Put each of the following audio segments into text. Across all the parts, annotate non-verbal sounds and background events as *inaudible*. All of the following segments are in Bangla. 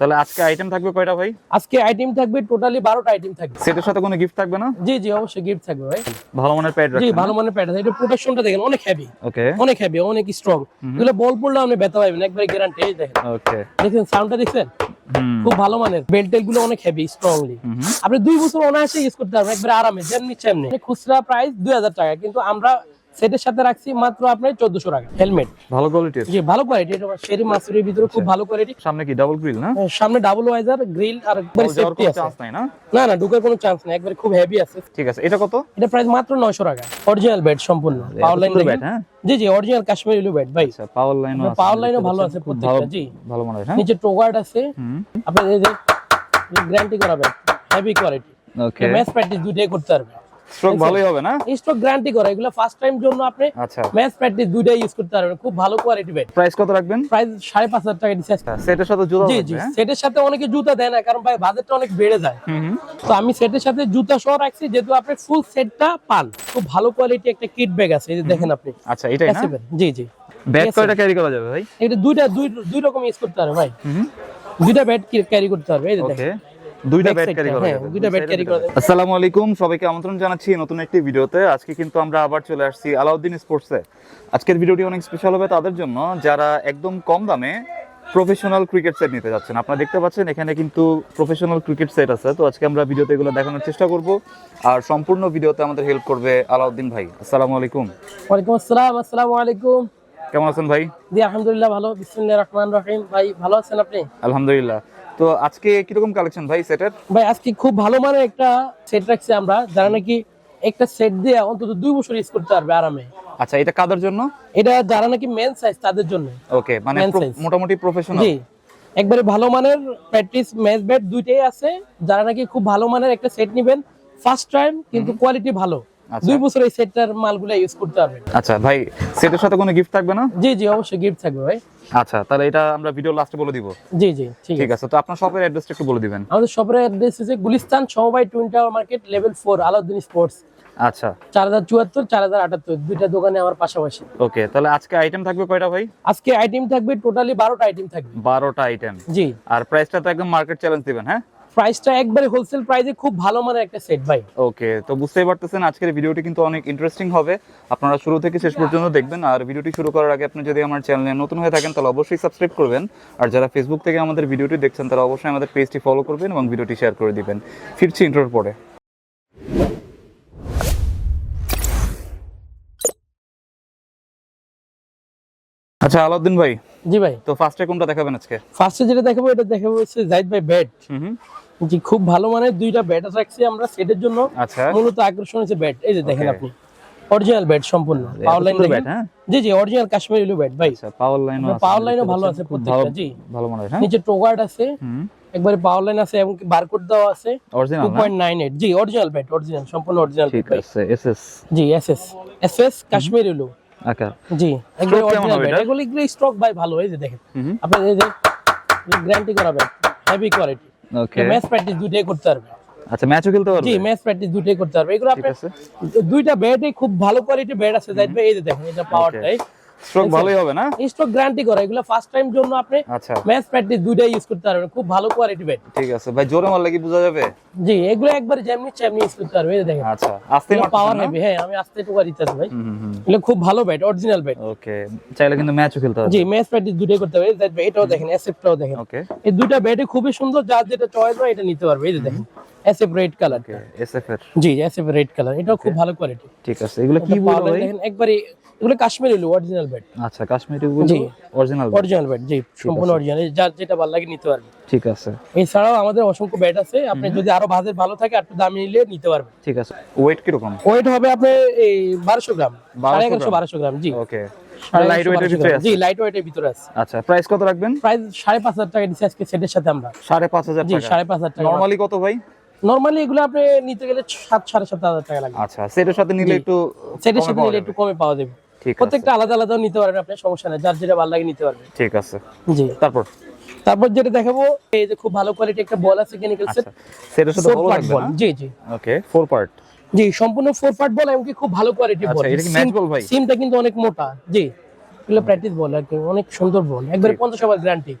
তাহলে আজকে আইটেম থাকবে কয়টা ভাই? আজকে আইটেম থাকবে টোটালি বারোটা আইটেম থাকবে। সেটের সাথে কোনো গিফট থাকবে না? জি জি অবশ্যই গিফট থাকবে ভাই। ভালো মানের প্যাড জি ভালো মানের প্যাড আছে এটা প্রোটেকশনটা দেখেন অনেক হেভি ওকে অনেক হেভি অনেক স্ট্রং এগুলো বল পড়লে আপনি ব্যথা পাবেন একবারে গ্যারান্টি দেখেন। ওকে দেখেন সাউন্ডটা দেখছেন? খুব ভালো মানের। বেল্ট টেলগুলো অনেক হেভি স্ট্রংলি আপনি দুই বছর অনায়াসে ইউজ করতে পারবেন একবারে আরামে যেমনি চেমনি খুচরা প্রাইস দুই হাজার টাকা কিন্তু আমরা সেটের সাথে রাখছি মাত্র আপনার চোদ্দশো টাকা। হেলমেট ভালো কোয়ালিটির জি ভালো কোয়ালিটি এটা শেরি মাসুরির ভিতরে খুব ভালো কোয়ালিটি সামনে কি ডাবল গ্রিল না? সামনে ডাবল ওয়াইজার গ্রিল আর একবারে সেফটি আছে। না? না না ঢুকার কোনো চান্স নেই একবারে খুব হেভি আছে। ঠিক আছে এটা কত? এটা প্রাইস মাত্র 900 টাকা। অরিজিনাল বেড সম্পূর্ণ। পাওয়ার লাইন ব্যাট হ্যাঁ? জি জি অরিজিনাল কাশ্মীরি বেড ভাই। আচ্ছা পাওয়ার লাইনও আছে পাওয়ার লাইনও ভালো আছে প্রত্যেকটা জি। ভালো মানের হ্যাঁ নিচে টোগার্ড আছে। আপনার এই যে গ্যারান্টি করা bat heavy quality okay match practice দুইটাই করতে পারবে। স্ট্রোক ভালোই হবে না? স্টক গ্যারান্টি করা এগুলো ফার্স্ট টাইম জন্য আপনি আচ্ছা। ম্যাচ প্র্যাকটিস দুইটাই ইউজ করতে পারবেন। খুব ভালো কোয়ালিটি বেড প্রাইস কত রাখবেন? প্রাইস সাড়ে পাঁচ হাজার টাকা ডিসকাস সেটের সাথে জুতা জি জি হ্যাঁ? সেটের সাথে অনেকে জুতা দেয় না কারণ ভাই বাজেটটা অনেক বেড়ে যায়। তো আমি সেটের সাথে জুতা সহ রাখছি যেহেতু আপনি ফুল সেটটা পান। খুব ভালো কোয়ালিটি একটা কিট ব্যাগ আছে এই যে দেখেন আপনি। আচ্ছা এটাই না? জি জি। ব্যাগ কয়টা ক্যারি করা যাবে ভাই? এটা দুইটা দুই দুই রকম ইউজ করতে পারবে ভাই। দুইটা ব্যাট ক্যারি করতে পারবে এই যে দেখেন। দুইটা ব্যাট ক্যারি করা হ্যাঁ, দুইটা ব্যাট ক্যারি করা আসসালামু আলাইকুম সবাইকে আমন্ত্রণ জানাচ্ছি নতুন একটি ভিডিওতে। আজকে কিন্তু আমরা আবার চলে আসছি আলাউদ্দিন স্পোর্টসে আজকের ভিডিওটি অনেক স্পেশাল হবে তাদের জন্য যারা একদম কম দামে প্রফেশনাল ক্রিকেট সেট নিতে যাচ্ছেন। আপনারা দেখতে পাচ্ছেন এখানে কিন্তু প্রফেশনাল ক্রিকেট সেট আছে। তো আজকে আমরা ভিডিওতে এগুলো দেখানোর চেষ্টা করব। আর সম্পূর্ণ ভিডিওতে আমাদের হেল্প করবে আলাউদ্দিন ভাই। আসসালামু আলাইকুম। ওয়ালাইকুম আসসালাম আসসালামু আলাইকুম। কেমন আছেন ভাই? জি আলহামদুলিল্লাহ ভালো। বিসমিল্লাহির রহমানির রহিম। ভাই ভালো আছেন আপনি? আলহামদুলিল্লাহ। তো আজকে কীরকম কালেকশন ভাই সেটের ভাই আজকে খুব ভালো মানের একটা সেট রাখছি আমরা যারা নাকি একটা সেট দিয়ে অন্তত দুই বছর ইউজ করতে পারবে আরামে। আচ্ছা এটা কাদের জন্য? এটা যারা নাকি মেন সাইজ তাদের জন্য। ওকে মানে. মোটামুটি প্রফেশনাল জি। একবারে ভালো মানের প্র্যাকটিস ম্যাচ ব্যাট দুইটাই আছে। যারা নাকি খুব ভালো মানের একটা সেট নেবেন ফার্স্ট টাইম কিন্তু কোয়ালিটি ভালো। দুই বছর এই সেটটার মালগুলো ইউজ করতে পারবেন আচ্ছা ভাই সেটের সাথে কোনো গিফট থাকবে না? জি জি অবশ্যই গিফট থাকবে ভাই। আচ্ছা তাহলে এটা আমরা ভিডিও লাস্টে বলে দিব। জি জি ঠিক ঠিক আছে তো আপনার শপের অ্যাড্রেসটা একটু বলে দিবেন। আমাদের শপের অ্যাড্রেস হচ্ছে গুলিস্তান সমবায় twin tower market level four Alauddin sports আচ্ছা। চার হাজার চুয়াত্তর চার হাজার আটাত্তর দুইটা দোকানে আমার পাশাপাশি। ওকে তাহলে আজকে আইটেম থাকবে কয়টা ভাই? আজকে আইটেম থাকবে টোটালি বারোটা আইটেম থাকবে। বারোটা আইটেম জি। আর প্রাইসটা তো একদম মার্কেট চ্যালেঞ্জ দিবেন হ্যাঁ? প্রাইসটা একবারে হোলসেল প্রাইসে খুব ভালো মানের একটা সেট ভাই। ওকে তো বুঝতেই পারতেছেন, আজকের ভিডিওটি কিন্তু অনেক ইন্টারেস্টিং হবে। আপনারা শুরু থেকে শেষ পর্যন্ত দেখবেন, আর ভিডিওটি শুরু করার আগে আপনি যদি আমার চ্যানেলে নতুন হয়ে থাকেন, তাহলে অবশ্যই সাবস্ক্রাইব করবেন। আর যারা ফেসবুক থেকে আমাদের ভিডিওটি দেখছেন, তারা অবশ্যই আমাদের পেজটি ফলো করবেন এবং ভিডিওটি শেয়ার করে দিবেন। ফিরছি ইন্টার পরে। আচ্ছা আলাউদ্দিন ভাই জি ভাই। তো ফার্স্টে কোনটা দেখাবেন আজকে? ফার্স্টে যেটা দেখাবো এটা দেখাবো হচ্ছে জাহিদ ভাই ব্যাট জি খুব ভালো মানের দুইটা ব্যাট রাখছি আমরা সেটের জন্য। আচ্ছা। মূলত আকর্ষণ হচ্ছে ব্যাট এই যে দেখেন আপনি অরিজিনাল ব্যাট সম্পূর্ণ। পাওয়ার লাইন ব্যাট হ্যাঁ? জি জি অরিজিনাল কাশ্মীরি লু ব্যাট ভাই। আচ্ছা পাওয়ার লাইন আছে পাওয়ার লাইনও ভালো আছে প্রত্যেকটা জি। ভালো মনে হয়? হ্যাঁ নিচে টোগার্ড আছে হুম। একবারে পাওয়ার লাইন আছে এবং বারকোড দেওয়া আছে। অরিজিনাল টু না পয়েন্ট নাইন এইট জি অরিজিনাল ব্যাট অরিজিনাল সম্পূর্ণ অরিজিনাল ঠিক আছে এসএস জি S S S S Kashmiri লু আচ্ছা জি একবারে অরিজিনাল ব্যাট? এগুলো স্টক ভাই ভালো এই যে দেখেন। আপনি এই যে গ্যারান্টি করা bat heavy quality okay match practice দুটেই করতে পারবে। আচ্ছা ম্যাচও খেলতে পারবে? জি ম্যাচ প্র্যাকটিস দুটেই করতে পারবে। এগুলো আপনি দুইটা ব্যাটই খুব ভালো কোয়ালিটি ব্যাট আছে যাইবে এই যে দেখেন এটা পাওয়ারটাই স্ট্রোক ভালোই হবে না? স্টক গ্যারান্টি করা এগুলো ফার্স্ট টাইম জন্য আপনি আচ্ছা। ম্যাচ প্র্যাকটিস দুইটাই ইউজ করতে পারবেন খুব ভালো কোয়ালিটি ব্যাট ঠিক আছে। ভাই জোরে মারলে কি বোঝা যাবে? জি এগুলো একবার যেমনি চেমনি ইউজ করতে পারবে দেখেন। আচ্ছা আস্তে পাওয়ার মারতেছেন হেভি হ্যাঁ আমি আস্তে টুকা দিতেছি ভাই। এগুলো খুব ভালো ব্যাট অরিজিনাল ব্যাট ওকে চাইলে কিন্তু ম্যাচও খেলতে পারবে জি ম্যাচ প্র্যাকটিস দুইটাই করতে পারবে এটাও দেখেন এসএফটাও দেখেন। ওকে এই দুইটা ব্যাটে খুবই সুন্দর যার যেটা চয়েস হয় এটা নিতে পারবে এই দেখেন। এসএফ রেড কালার এসএফ এর। জি এসএফ রেড কালার এটাও খুব ভালো কোয়ালিটি ঠিক আছে এগুলো কি বলব দেখেন একবারে এগুলো কাশ্মীরি লু অরিজিনাল ব্যাট আচ্ছা কাশ্মীরি গুলো জি। অরিজিনাল অরিজিনাল ব্যাট জি সম্পূর্ণ অরিজিনাল যার যেটা ভালো লাগে নিতে পারবে ঠিক আছে। এছাড়াও আমাদের অসংখ্য ব্যাট আছে আপনি যদি আরও বাজেট ভালো থাকে আর একটু দামি নিলে নিতে পারবেন। ঠিক আছে ওয়েট কি রকম ওয়েট হবে আপনার এই বারোশো গ্রাম 1200 সাড়ে বারোশো গ্রাম। জি। ওকে লাইট ওয়েটের ভিতরে আছে? জি লাইট ওয়েটের ভিতরে আছে। আচ্ছা প্রাইস কত রাখবেন? প্রাইস সাড়ে পাঁচ হাজার টাকা দিচ্ছি আজকে সেটের সাথে আমরা। সাড়ে পাঁচ হাজার জি টাকা। সাড়ে পাঁচ হাজার টাকা। নর্মালি কত ভাই? নর্মালি এগুলো আপনি নিতে গেলে সাত সাড়ে সাত হাজার টাকা লাগবে আচ্ছা সেটার সাথে নিলে একটু সেটের সাথে নিলে একটু কমে পাওয়া যাবে। প্রত্যেকটা আলাদা আলাদাও নিতে পারবেন আপনি সমস্যা নেই। যার যেটা ভালো লাগে নিতে পারবেন। ঠিক আছে। জি। তারপর? তারপর যেটা দেখাবো এই যে খুব ভালো কোয়ালিটি একটা বল আছে কেমিক্যাল সেট সেটার সাথে ফোর ভালো লাগবে বল জি জি। ওকে ফোর পার্ট জি সম্পূর্ণ ফোর পার্ট বল এমনকি খুব ভালো কোয়ালিটি বল আচ্ছা, এটা কি match ball ভাই? সিমটা কিন্তু অনেক মোটা। জি। এগুলো প্র্যাকটিস বল আর কি অনেক সুন্দর বল একবারে পঞ্চাশ ওভার গ্যারান্টি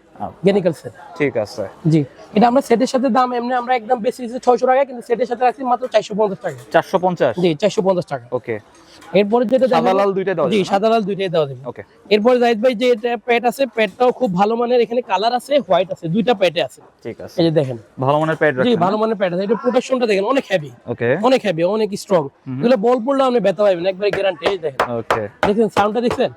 সেট ঠিক আছে। জি। এটা আমরা সেটের সাথে দাম এমনি আমরা একদম বেশি ছয়শো টাকা কিন্তু সেটের সাথে রাখছি মাত্র চারশো পঞ্চাশ টাকা চারশো পঞ্চাশ? জি চারশো পঞ্চাশ টাকা। ওকে। এরপরে যেটা সাদা লাল দুইটাই জি সাদা লাল দুইটাই যাবে। ওকে। এরপরে জাহিদ ভাই যে এটা প্যাড আছে প্যাডটাও খুব ভালো মানের এখানে কালার আছে হোয়াইট আছে দুইটা প্যাডে আছে। ঠিক আছে। এই যে দেখেন। ভালো মানের প্যাড জি ভালো মানের প্যাড আছে। এটা প্রোটেকশনটা দেখেন অনেক হেভি ওকে। অনেক হেভি অনেক স্ট্রং এগুলো বল পড়লে আপনি ব্যথা পাবেন একবারে গ্যারান্টি এই দেখেন। ওকে। দেখছেন সাউন্ডটা দেখছেন?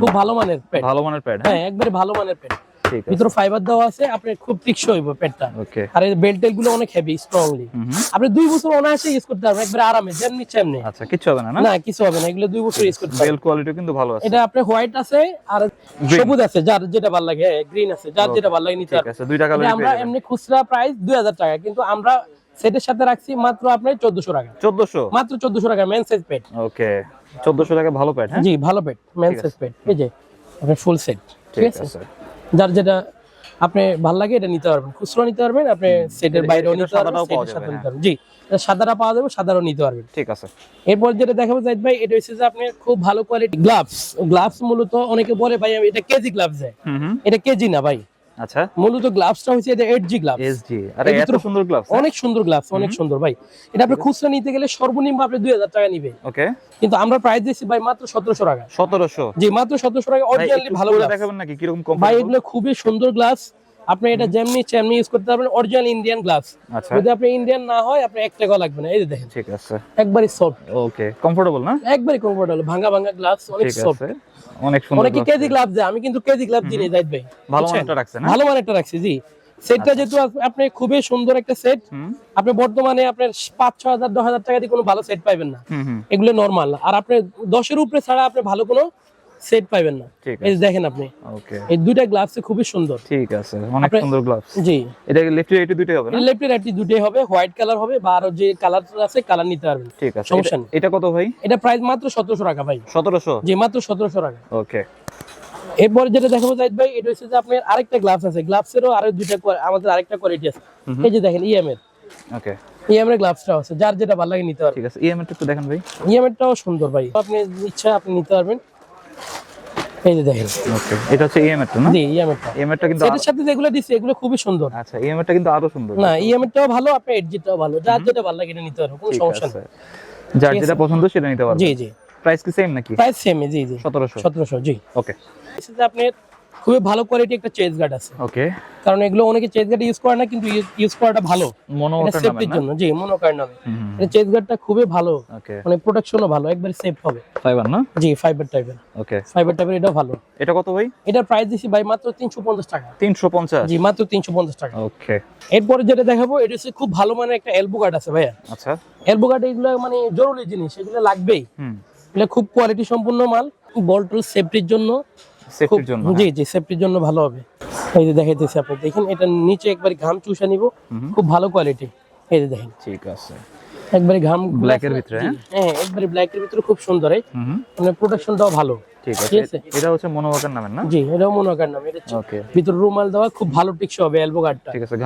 খুব ভালো মানের প্যাড ভালো মানের প্যাড হ্যাঁ? একবারে ভালো মানের আছে ভিতরে ফাইবার দেওয়া আছে আপনি খুব টিকসই হইব প্যাডটা ওকে আর এই বেল্ট টেলগুলো অনেক হেভি স্ট্রংলি আপনি দুই বছর অনায়াসে ইউজ করতে পারবেন একবারে আরামে যেমনি চেমনি আচ্ছা কিচ্ছু হবে না না? কিছু হবে না এগুলো দুই বছর ইউজ করতে পারবেন। বেল কোয়ালিটিও কিন্তু ভালো আছে। এটা আপনার হোয়াইট আছে আর সবুজ আছে যার যেটা ভালো লাগে গ্রিন আছে যার যেটা ভালো লাগে নিতে ঠিক আছে দুইটা কালার আমরা এমনি খুচরা প্রাইস দুই হাজার টাকা কিন্তু আমরা সেটের সাথে রাখছি মাত্র আপনার চোদ্দশো টাকা। চোদ্দশো? মাত্র চোদ্দশো টাকা মেন সাইজ পেট ওকে চোদ্দশো টাকা ভালো প্যাড হ্যাঁ? জি ভালো পেট মেন সাইজ পেট এই যে আপনার ফুল সেট ঠিক আছে? আছে। যার যেটা আপনি ভালো লাগে এটা নিতে পারবেন। খুচরো নিতে পারবেন আপনি সেটের বাইরে বাইরেও নিতে পারবেন হ্যাঁ। জি সাদারা সাদাটা পাওয়া যাবে সাদারও নিতে পারবেন। ঠিক আছে। এরপর যেটা দেখাবো জাহিদ ভাই এটা হচ্ছে যে আপনি খুব ভালো কোয়ালিটি গ্লাভস গ্লাভস মূলত অনেকে বলে ভাই এটা কেজি গ্লাভস হুম। এটা কেজি না ভাই। আচ্ছা। মূলত গ্লাভসটা হচ্ছে এটা 8G গ্লাভস আরে এত সুন্দর গ্লাভস অনেক সুন্দর গ্লাভস অনেক সুন্দর ভাই। এটা আপনি খুচরা নিতে গেলে সর্বনিম্ন আপনি দুই হাজার টাকা নিবে ওকে। কিন্তু আমরা প্রাইস দিচ্ছি ভাই মাত্র সতেরোশো টাকা। সতেরোশো। জি মাত্র সতেরোশো টাকা অরিজিনালি ভালো দেখাবেন নাকি কীরকম ভাই এগুলো খুবই সুন্দর গ্লাস আপনি এটা যেমনি চেমনি ইউজ করতে পারবেন অরিজিনাল ইন্ডিয়ান গ্লাস আচ্ছা। যদি আপনি ইন্ডিয়ান না হয় আপনি এক টাকাও লাগবে না। এই দেখেন ঠিক আছে। একবারই সফট ওকে কমফোর্টেবল না? একবারই কমফোর্টেবল ভাঙা ভাঙা গ্লাস অনেক সফট অনেক সুন্দর অনেকে কেজি গ্লাভস দেয়। আমি কিন্তু কেজি গ্লাভস দিই জাহিদ ভাই। ভালো? মানটা রাখছেন না? ভালো মানেরটা রাখছি জি। সেটটা যেহেতু আপনি খুবই সুন্দর একটা সেট আপনি বর্তমানে আপনার পাঁচ ছ হাজার দশ হাজার টাকা দিয়ে কোনো ভালো সেট পাইবেন না। এগুলো নর্মাল আর আপনি দশের উপরে ছাড়া আপনি ভালো কোনো সেট পাইবেন না। এই দেখেন আপনি। ওকে। এই দুইটা গ্লাভস খুবই সুন্দর। ঠিক আছে অনেক সুন্দর গ্লাভস জি। এটা লেফট রাইট দুইটাই হবে না? লেফট রাইট দুটোই হবে হোয়াইট কালার হবে বা আরও যে কালার আছে কালার নিতে পারবেন। ঠিক আছে। সমস্যা নেই। এটা কত ভাই? এটা প্রাইস মাত্র সতেরোশো টাকা ভাই। সতেরোশো? জি মাত্র সতেরোশো টাকা। ওকে। এরপরে যেটা দেখাবো জাহিদ ভাই এটা হচ্ছে যে আপনার আরেকটা গ্লাভস আছে। গ্লাভসেরও আরও দুইটা আমাদের আরেকটা কোয়ালিটি আছে। এই যে দেখেন ইএম এর ওকে। ইএম এর গ্লাভসটা আছে। যার যেটা ভালো লাগে নিতে পারবেন। ঠিক আছে। ইএমআই একটু দেখেন ভাই। ইএম এরটাও সুন্দর ভাই। আপনি ইচ্ছা আপনি নিতে পারবেন। এই যে দেখেন। ওকে এটা হচ্ছে ইএমআই না? জি ইএম এরটা কিন্তু সেটার সাথে যেগুলো দিচ্ছে এগুলো খুবই সুন্দর। আচ্ছা ইএমআই কিন্তু আরও সুন্দর। না ইএম এরটাও ভালো আপনি এডজিটাও ভালো। যার যেটা ভালো লাগে এটা নিতে পারবেন কোনো সমস্যা নেই। যার যেটা পছন্দ সেটা নিতে জি জি। প্রাইস কি সেম নাকি? প্রাইস সেম জি জি। সতেরোশো। সতেরোশো জি। ওকে। আপনার খুবই ভালো কোয়ালিটি একটা চেজ গার্ড আছে। ওকে কারণ এগুলো অনেকে চেজ গার্ড ইউজ করে না কিন্তু ইউজ করাটা ভালো। মনো এটা নামে সেফটির জন্য। জি মনোকার নামে। এটা চেজ গার্ডটা খুবই ভালো। মানে প্রোটেকশনও ভালো একবারে সেফ হবে। ফাইবার না? জি ফাইবার টাইপের ওকে ফাইবার টাইপের এটাও ভালো। এটা কত ভাই? এটার প্রাইস দিছি ভাই মাত্র তিনশো পঞ্চাশ টাকা। তিনশো পঞ্চাশ? জি মাত্র তিনশো পঞ্চাশ টাকা। ওকে এরপরে যেটা দেখাবো এটা হচ্ছে খুব ভালো মানে একটা এলবো গার্ড আছে ভাইয়া। আচ্ছা। এলবো গার্ড এগুলো মানে জরুরি জিনিস এগুলো লাগবেই। হুম। এগুলো খুব কোয়ালিটি সম্পূর্ণ মাল বল টুল সেফটির জন্য। সেফটির জন্য জি জি সেফটির জন্য ভালো হবে। এই যে দেখাইতেছি আপনি দেখেন এটা নিচে একবার ঘাম চুষা নিব। খুব ভালো কোয়ালিটি এই যে দেখেন। ঠিক আছে। একবারে ঘাম Black এর ভিতরে, জি, হ্যাঁ? একবারে ব্ল্যাক এর ভিতরে খুব সুন্দর। এই মানে প্রোটেকশনটাও ভালো। ঠিক আছে। এটা হচ্ছে নামের না? জি এটাও এটা ওকে ভিতরে রুমাল দেওয়া খুব ভালো টিকসই হবে এলবো গার্ডটা ঠিক আছে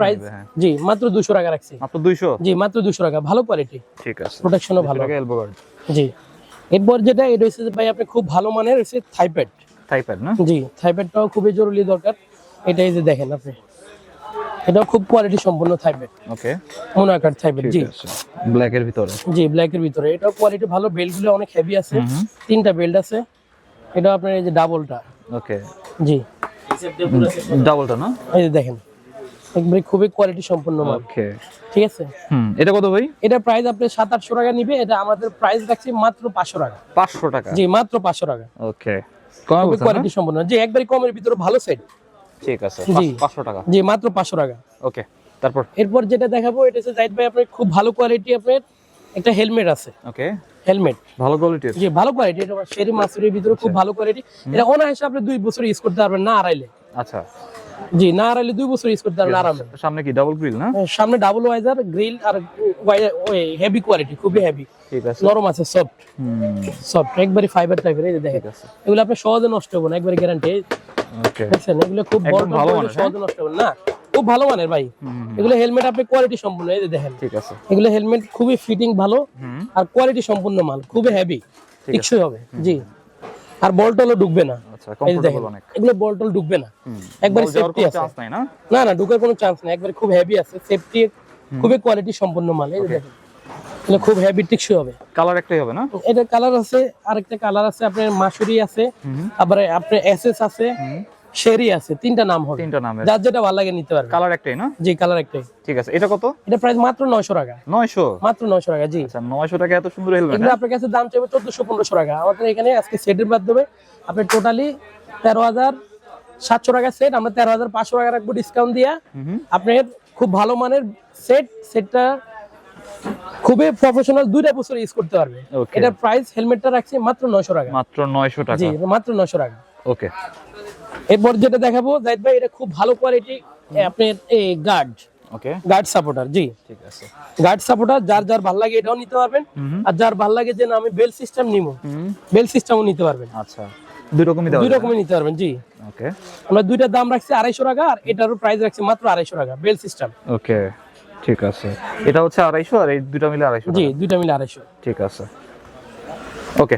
প্রাইস হ্যাঁ। জি মাত্র দুশো টাকা রাখছি। মাত্র দুইশো? জি মাত্র দুশো টাকা। ভালো কোয়ালিটি ঠিক আছে। প্রোটেকশনও ভালো। এলবো গার্ড জি। এরপর যেটা এটা হচ্ছে ভাই আপনি খুব ভালো মানের হচ্ছে থাইপ্যাড টাইপের না? জি থাইপ্যাডটাও খুবই জরুরি দরকার। এটাই যে দেখেন আপনি। এটাও খুব কোয়ালিটি সম্পূর্ণ থাইপ্যাড ওকে মোনাকার থাইপ্যাড জি। ব্ল্যাক এর ভিতরে? জি ব্ল্যাক এর ভিতরে। এটাও কোয়ালিটি ভালো বেল্টগুলো অনেক হেভি আছে। তিনটা বেল্ট আছে। এটা আপনার এই যে ডাবলটা ওকে জি। ডাবলটা না? এই যে দেখেন। একবারে খুবই কোয়ালিটি সম্পূর্ণ মাল। ওকে ঠিক আছে? হুম এটা কত ভাই? এটা প্রাইস আপনি সাত আটশো টাকা নিবে। এটা আমাদের প্রাইস রাখছি মাত্র পাঁচশো টাকা। পাঁচশো টাকা? জি মাত্র পাঁচশো টাকা। ওকে খুবই কোয়ালিটি সম্পূর্ণ যে একবারই কমের ভিতরে ভালো সেট ঠিক আছে জি। পাঁচশো টাকা। জি মাত্র পাঁচশো টাকা। ওকে তারপর? এরপর যেটা দেখাবো এটা হচ্ছে জাহিদ ভাই আপনার খুব ভালো কোয়ালিটি আপনার একটা হেলমেট আছে। ওকে। হেলমেট ভালো কোয়ালিটি জি ভালো কোয়ালিটি এটা শেরি মাসুরির ভিতরে খুব ভালো কোয়ালিটি এটা অনায়াসে আপনি দুই বছর ইউজ করতে পারবেন না আড়াইলে। আচ্ছা। জি না দুই বছর ইউজ করতে পারবেন আরামে। সামনে কি ডাবল গ্রিল না? সামনে ডাবল ওয়াইজার গ্রিল আর হেভি কোয়ালিটি খুবই হেভি ঠিক আছে। নরম আছে সফট সফট একবারে ফাইবার টাইপের এই দেখেন। এগুলো আপনি সহজে নষ্ট হবে না একবারে গ্যারান্টি ওকে এগুলো খুব বড় ভালো মানের, সহজে নষ্ট হবে না। খুব ভালো মানের ভাই। এগুলো হেলমেট আপনি কোয়ালিটি সম্পূর্ণ এই দেখেন। ঠিক আছে। এগুলো হেলমেট খুবই ফিটিং ভালো আর কোয়ালিটি সম্পূর্ণ মাল খুবই হেভি টিকসই হবে। জি। আর বল টলও ঢুকবে না। আচ্ছা এগুলো বল টল ঢুকবে না। একবারে সেফটি কোনো আছে। না? না ঢুকার কোনো চান্স নাই। একবারে খুব হেভি আছে। সেফটি খুবই কোয়ালিটি সম্পন্ন মাল। এই দেখেন এগুলো খুব হেভি টিকসই হবে। কালার একটাই হবে না? এটা কালার আছে আরেকটা কালার আছে আপনার মাসুরি আছে আবার আপনার এসএস আছে শেরি আছে তিনটা নাম হবে। তিনটা নামের যার যেটা ভালো লাগে নিতে পারবে। কালার একটাই না? জি কালার একটাই। ঠিক আছে এটা কত? এটা প্রাইস মাত্র নয়শো টাকা। নয়শো? মাত্র নয়শো টাকা জি। আচ্ছা নয়শো টাকা এত সুন্দর হেলমেট এগুলো আপনার কাছে দাম চাইবে চোদ্দশো পনেরোশো টাকা। আমাদের এখানে আজকে সেটের মাধ্যমে আপনি টোটালি তেরো হাজার সাতশো টাকা সেট আমরা তেরো হাজার পাঁচশো টাকা রাখব ডিসকাউন্ট দিয়া। আপনার খুব ভালো মানের সেট সেটটা খুবই প্রফেশনাল দুইটা বছর ইউজ করতে পারবে. এটার প্রাইস হেলমেটটা রাখছি মাত্র নয়শো টাকা। মাত্র নয়শো টাকা। জি মাত্র নয়শো টাকা। ওকে এরপর যেটা দেখাবো জাহিদ ভাই এটা খুব ভালো কোয়ালিটি আপনার এই গার্ড ওকে গার্ড সাপোর্টার জি। ঠিক আছে। গার্ড সাপোর্টার যার যার ভালো লাগে এটাও নিতে পারবেন। আর যার ভালো লাগে যে না আমি বেল সিস্টেম নিবো। বেল সিস্টেমও নিতে পারবেন। আচ্ছা। দুই রকমই দুই যাবে। রকমের নিতে পারবেন জি। ওকে আমরা দুইটা দাম রাখছি আড়াইশো টাকা আর এটারও প্রাইস রাখছি মাত্র আড়াইশো টাকা বেল সিস্টেম ওকে ঠিক আছে। এটা হচ্ছে আড়াইশো আর এই দুটো মিলে আড়াইশো জি। দুইটা মিলে আড়াইশো। ঠিক আছে। ওকে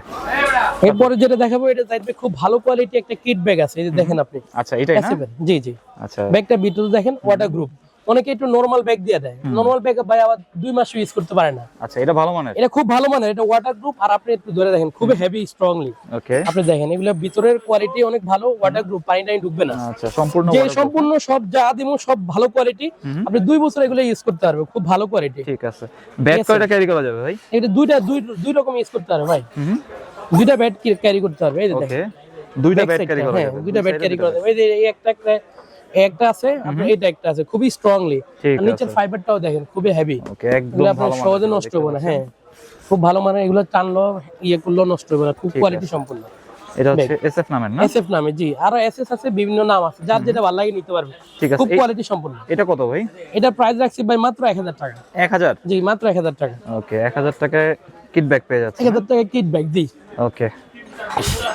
এরপরে যেটা দেখাবো এটা চাইবে খুব ভালো কোয়ালিটি একটা কিট ব্যাগ আছে এই যে দেখেন আপনি। আচ্ছা এটাই না? জি জি। আচ্ছা। ব্যাগটা ভিতরে দেখেন ওয়াটার গ্রুপ অনেকে একটু নরমাল ব্যাগ দিয়ে দেয়। নরমাল ব্যাগ ভাই আবার দুই মাস ইউজ করতে পারে না। আচ্ছা এটা ভালো মানের? এটা খুব ভালো মানের এটা ওয়াটার গ্রুপ আর আপনি একটু ধরে দেখেন খুবই হেভি স্ট্রংলি ওকে। আপনি দেখেন এগুলো ভিতরের কোয়ালিটি অনেক ভালো ওয়াটার গ্রুপ পানি টানি ঢুকবে না। আচ্ছা সম্পূর্ণ যে সম্পূর্ণ সব যা দিমু সব ভালো কোয়ালিটি আপনি দুই বছর এগুলো ইউজ করতে পারবে খুব ভালো কোয়ালিটি ঠিক আছে। ব্যাগ কয়টা ক্যারি করা যাবে ভাই? এটা দুইটা দুই দুই রকম ইউজ করতে পারবে ভাই। দুইটা ব্যাট ক্যারি করতে পারবে এই যে দেখেন। দুইটা side ক্যারি করা হ্যাঁ যাবে দুইটা ব্যাট ক্যারি করা যাবে। এই যে এই একটা একটা একটা আছে আপনার এটা একটা আছে খুবই স্ট্রংলি নিচের ফাইবারটাও দেখেন খুবই হেভি ওকে একদম ভালো সহজে নষ্ট হবে না হ্যাঁ। খুব ভালো মানে এগুলো টানলো ইয়ে করল নষ্ট হবে না খুব কোয়ালিটি। সম্পূর্ণ। এটা হচ্ছে এসএফ নামের না? এসএফ নামে জি। আরও এসএস আছে বিভিন্ন নাম আছে যার যেটা ভালো লাগে নিতে পারবে। ঠিক আছে। খুব কোয়ালিটি সম্পূর্ণ। এটা কত ভাই? এটা প্রাইস রাখছি ভাই মাত্র এক হাজার টাকা। এক হাজার? জি মাত্র এক হাজার টাকা। ওকে এক হাজার টাকায় কিট ব্যাগ পেয়ে যাচ্ছে এক হাজার টাকা কিট ব্যাগ জি। ওকে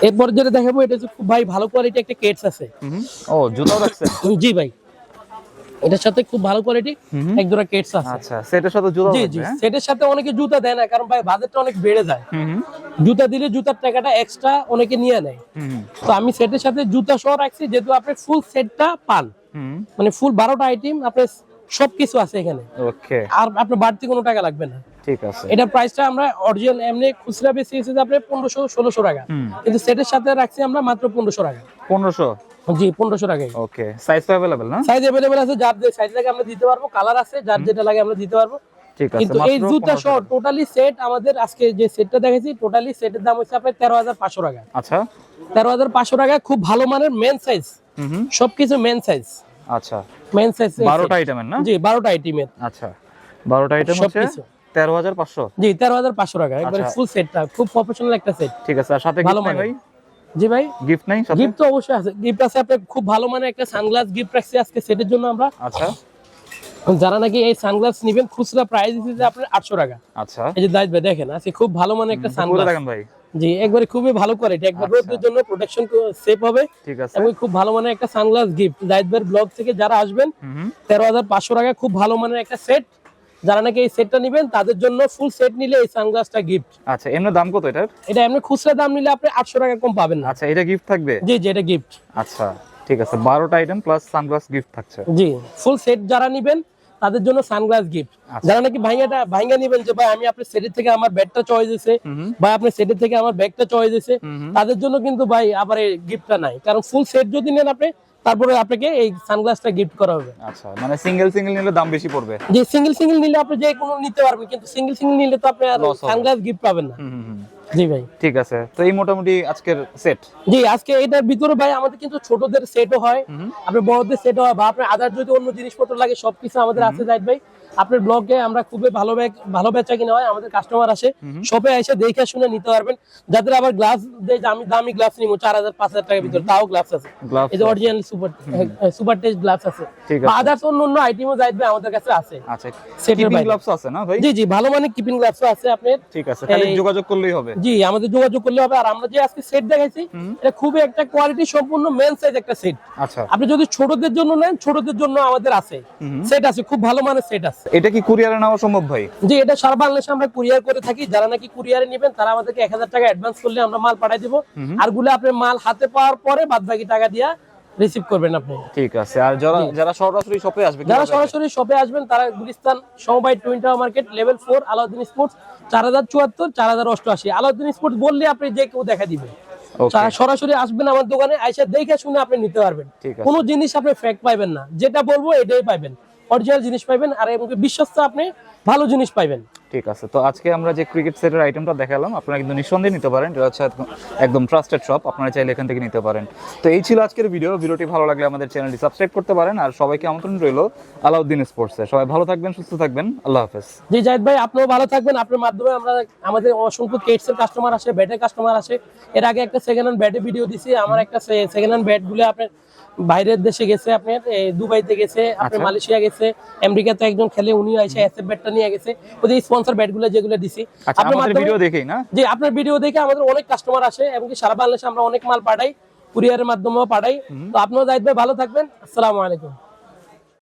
এরপর যেটা দেখাবো এটা হচ্ছে খুব ভাই ভালো কোয়ালিটি একটা কেটস আছে। ও জুতাও রাখছেন? *coughs* জি ভাই। এটার সাথে খুব ভালো কোয়ালিটি। এক জোড়া কেটস আছে। আচ্ছা সেটার সাথে জুতা জি জি সেটের সাথে অনেকে জুতা দেয় না কারণ ভাই বাজেটটা অনেক বেড়ে যায়। জুতা দিলে জুতার টাকাটা এক্সট্রা অনেকে নিয়ে নেয়। তো আমি সেটের সাথে জুতা সহ রাখছি যেহেতু আপনি ফুল সেটটা পান। মানে ফুল বারোটা আইটেম আপনার সবকিছু আছে এখানে। ওকে আর আপনার বাড়তি কোনো টাকা লাগবে না। ঠিক আছে। এটার প্রাইসটা আমরা অরিজিনাল এমনি খুচরা বেশি এসেছে আপনার পনেরোশো ষোলোশো টাকা। কিন্তু সেটের সাথে রাখছি আমরা মাত্র পনেরোশো টাকা। পনেরোশো? জি পনেরোশো টাকায় ওকে সাইজ তো অ্যাভেলেবেল না? সাইজ অ্যাভেলেবেল আছে যার যে সাইজ লাগে আমরা দিতে পারব কালার আছে যার যেটা লাগে আমরা দিতে পারব। কিন্তু এই জুতা সহ টোটালি সেট আমাদের আজকে যে সেটটা দেখেছি টোটালি সেটের দাম হচ্ছে আপনার তেরো হাজার পাঁচশো টাকা। আচ্ছা। তেরো হাজার পাঁচশো টাকা খুব ভালো মানের মেন সাইজ সবকিছু মেন সাইজ আচ্ছা। মেন সাইজ বারোটা আইটেমের না? জি বারোটা আইটেমের আচ্ছা। বারোটা আইটেম হচ্ছে? সবকিছু। তেরো হাজার পাঁচশো। জি তেরো হাজার পাঁচশো টাকা। একবারে আচ্ছা। ফুল সেটটা খুব প্রফেশনাল একটা সেট ঠিক আছে আর সাথে ভালো গিফট মানের। ভাই? জি ভাই? গিফট নাই গিফট তো অবশ্যই আছে। গিফট আছে আপনার খুব ভালো মানে একটা সানগ্লাস গিফট রাখছি আজকে সেটের জন্য আমরা। আচ্ছা। যারা নাকি এই সানগ্লাস নিবেন খুচরা প্রাইস আপনার আটশো টাকা। আচ্ছা। এই যে ভাই দেখেন আজকে খুব ভালো মানে একটা সানগ্লাস দেখেন ভাই। জি একবারে খুবই ভালো কোয়ালিটি একবার আচ্ছা। রোদের জন্য প্রোটেকশন সেফ হবে। ঠিক আছে। এবং খুব ভালো মানের একটা সানগ্লাস গিফট ভাইয়ের ব্লগ থেকে যারা আসবেন তেরো হাজার পাঁচশো টাকা খুব ভালো মানের একটা সেট যারা নাকি এই সেটটা নেবেন তাদের জন্য ফুল সেট নিলে এই সানগ্লাসটা গিফট আচ্ছা এমনি দাম কত এটার? এটা এমনি খুচরা দাম নিলে আপনি আটশো টাকা কম পাবেন না। আচ্ছা এটা গিফট থাকবে? জি জি এটা গিফট আচ্ছা ঠিক আছে বারোটা আইটেম প্লাস সানগ্লাস গিফট থাকছে। জি ফুল সেট যারা নিবেন তাদের জন্য সানগ্লাস গিফট আচ্ছা। যারা নাকি ভাইঙ্গাটা ভাইঙ্গা নিবেন যে ভাই আমি আপনার সেটের থেকে আমার ব্যাগটা চয়েস হয়েছে বা আপনার সেটের থেকে আমার ব্যাগটা চয়েস হয়েছে। তাদের জন্য কিন্তু ভাই আবার এই গিফটটা নাই। কারণ ফুল সেট যদি নেন আপনি তারপরে আপনাকে এই সানগ্লাসটা গিফট করা হবে। আচ্ছা মানে সিঙ্গেল সিঙ্গেল নিলে দাম বেশি পড়বে। যে সিঙ্গেল সিঙ্গেল নিলে আপনি যে কোনো নিতে পারবেন কিন্তু সিঙ্গেল সিঙ্গেল নিলে তো আপনি আর সানগ্লাস গিফট পাবেন না। জি ভাই। ঠিক আছে তো এই মোটামুটি আজকের সেট জি আজকে এটার ভিতরে ভাই আমাদের কিন্তু ছোটদের সেটও হয় আপনি আপনার বড়দের সেটও হয় বা আপনার আদার যদি অন্য জিনিসপত্র লাগে সবকিছু আমাদের আছে জাহিদ ভাই। আপনার ব্লগে আমরা খুবই ভালো ব্যাগ ভালো বেচা কিনা হয় আমাদের কাস্টমার আসে। শপে এসে দেখে শুনে নিতে পারবেন। যাদের আবার গ্লাস দেয় আমি দামি গ্লাস নিবো চার হাজার পাঁচ হাজার টাকার ভিতরে তাও গ্লাস আছে। গ্লাভস এই যে original super super test glass আছে। আদার্স অন্য অন্য আইটেমও ভাই আমাদের কাছে আছে। আচ্ছা কিপিং। গ্লাভস আছে না ভাই? জি জি ভালো মানে কিপিং গ্লাসও আছে আপনার। ঠিক আছে খালি যোগাযোগ করলেই হবে। জি আমাদের যোগাযোগ করলে হবে। আর আমরা যে আজকে সেট দেখাইছি এটা খুবই একটা কোয়ালিটি সম্পূর্ণ মেন সাইজ একটা সেট আচ্ছা। আপনি যদি ছোটদের জন্য নেন ছোটদের জন্য আমাদের আছে। সেট আছে খুব ভালো মানের সেট আছে। এটা কি কুরিয়ারে নেওয়া সম্ভব ভাই? যে এটা সারা বাংলাদেশে আমরা কুরিয়ার করে থাকি। যারা নাকি কুরিয়ারে নেবেন তারা আমাদেরকে এক হাজার টাকা অ্যাডভান্স করলে আমরা মাল পাঠাই দিব। আরগুলো আপনি মাল হাতে পাওয়ার পরে বাদ বাকি টাকা দিয়া রিসিভ করবেন আপনি। ঠিক আছে। আর যারা যারা সরাসরি শপে আসবে যারা সরাসরি শপে আসবেন তারা গুলিস্তান সমবায় twin tower market level four Alauddin sports চার হাজার চুয়াত্তর চার হাজার অষ্টআশি। আলাউদ্দিন স্পোর্টস বললে আপনি যে কেউ দেখা দিবে। সরাসরি আসবেন আমার দোকানে আইসা দেখে শুনে আপনি নিতে পারবেন। কোনো জিনিস আপনি ফেক পাইবেন না। যেটা বলব এটাই পাইবেন। অরিজিনাল জিনিস পাইবেন আর এবং বিশ্বস্ত আপনি ভালো জিনিস পাইবেন। ঠিক আছে তো আজকে আমরা যে ক্রিকেট সেটের আইটেমটা দেখালাম আপনারা কিন্তু নিঃসন্দেহে নিতে পারেন। এটা হচ্ছে একদম- ট্রাস্টেড শপ আপনারা চাইলে এখান থেকে নিতে পারেন। তো এই ছিল আজকের ভিডিও ভিডিওটি ভালো লাগলে আমাদের চ্যানেলটি সাবস্ক্রাইব করতে পারেন। আর সবাইকে আমন্ত্রণ রইল আলাউদ্দিন স্পোর্টসে সবাই ভালো থাকবেন সুস্থ থাকবেন। আল্লাহ হাফেজ। জি জাহিদ ভাই আপনিও ভালো থাকবেন। আপনার মাধ্যমে আমরা আমাদের অসংখ্য কেটস এর কাস্টমার আসে ব্যাটের কাস্টমার আসে। এর আগে একটা সেকেন্ড হ্যান্ড ব্যাটে ভিডিও দিছি। আমার একটা সেকেন্ড হ্যান্ড ব্যাটগুলো আপনার বাইরের দেশে গেছে আপনার দুবাইতে গেছে আপনার আচ্ছা। মালয়েশিয়া গেছে। আমেরিকাতে একজন খেলে উনি আইসে এসএফ ব্যাটটা নিয়ে গেছে। ওদের স্পন্সর ব্যাটগুলো যেগুলো দিছি। আচ্ছা আপনার ভিডিও দেখেই না? জি আপনার ভিডিও দেখে আমাদের অনেক কাস্টমার আসে এবং কি সারা বাংলাদেশে আমরা অনেক মাল পাঠাই কুরিয়ারের মাধ্যমেও পাঠাই। তো আপনিও জাহিদ ভাই ভালো থাকবেন। আসসালামু আলাইকুম।